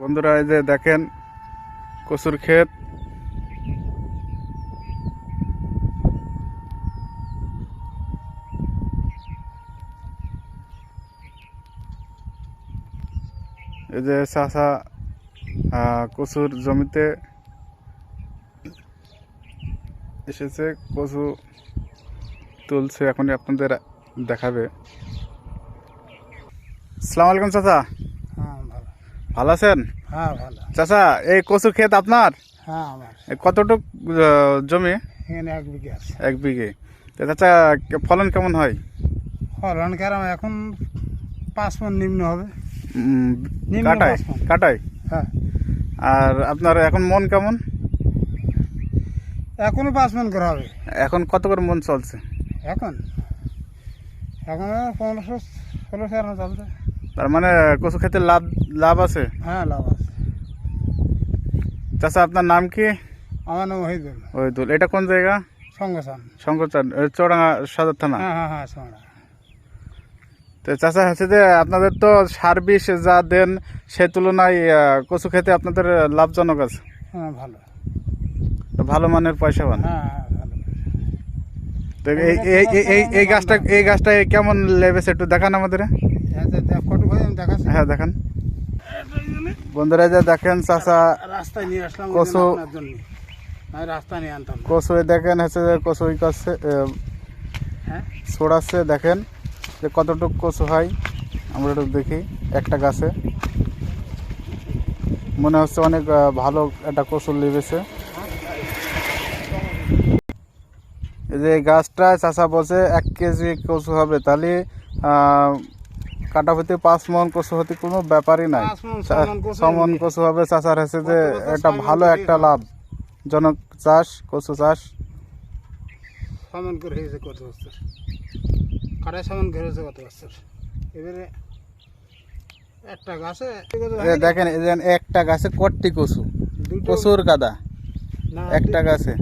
বন্ধুরা, এই যে দেখেন কচুর ক্ষেত। এই যে চাষা কচুর জমিতে এসেছে, কচু তুলছে, এখনই আপনাদের দেখাবে। সালাম আলাইকুম চাচা। ভালো আছেন? হ্যাঁ ভালো। চাচা এই কচুর ক্ষেত আপনার? হ্যাঁ আমার। কতটুক জমি? এখানে এক বিঘে আছে। এক বিঘে। তো চাচা ফলন কেমন হয়? ফলন কেরাম এখন পাঁচ মন নিম্ন হবে। কাটায়? কাটায়? হ্যাঁ। আর আপনার এখন মন কেমন? এখনও পাঁচ মন করে হবে। এখন কত করে মন চলছে? এখন? এখন পনেরোশো ষোলোশো চলছে। তার মানে কচু খেতে লাভ লাভ আছে? হ্যাঁ লাভ আছে। চাচা আপনার নাম কি? আমার নাম ওহিদুল। ওই দুল এটা কোন জায়গা? সঙ্গসান শঙ্করচান চৌরাঙ্গা সদর থানা? হ্যাঁ হ্যাঁ হ্যাঁ তো চাচা হচ্ছে যে আপনাদের তো সার বিষ যা দেন সে তুলনায় কচু খেতে আপনাদের লাভজনক আছে। হ্যাঁ ভালো। তো ভালো মানের পয়সা পান। হ্যাঁ হ্যাঁ ভালো। তো এই এই এই- এই এই গাছটা এই গাছটা কেমন লেবেছে একটু দেখান আমাদের। দেখাচ্ছি। হ্যাঁ দেখান। বন্ধুরা যে দেখেন চাচা রাস্তায় নিয়ে আসলাম আমি রাস্তায় নিয়ে আনতাম। এই দেখেন হচ্ছে যে কচু ই করছে হ্যাঁ? ছড়াচ্ছে দেখেন যে কতটুকু কচু হয়। আমরা একটু দেখি একটা গাছে। মনে হচ্ছে অনেক ভালো একটা কচু লেবেছে এই যে গাছটা চাষা বলছে এক কেজি কচু হবে। তাহলে কাটা হতে পাঁচ মন কচু হতে কোনো ব্যাপারই নাই। মণ, কচু। হবে। চাষার হচ্ছে যে একটা ভালো একটা লাভ। জনক চাষ কচু চাষ। সমান করে হয়েছে কত বছর কাটায় সমান করে হয়েছে কত বছর এবারে একটা গাছে দেখেন এই একটা গাছে কটটি কচু। কচুর গাদা। না, একটা গাছে।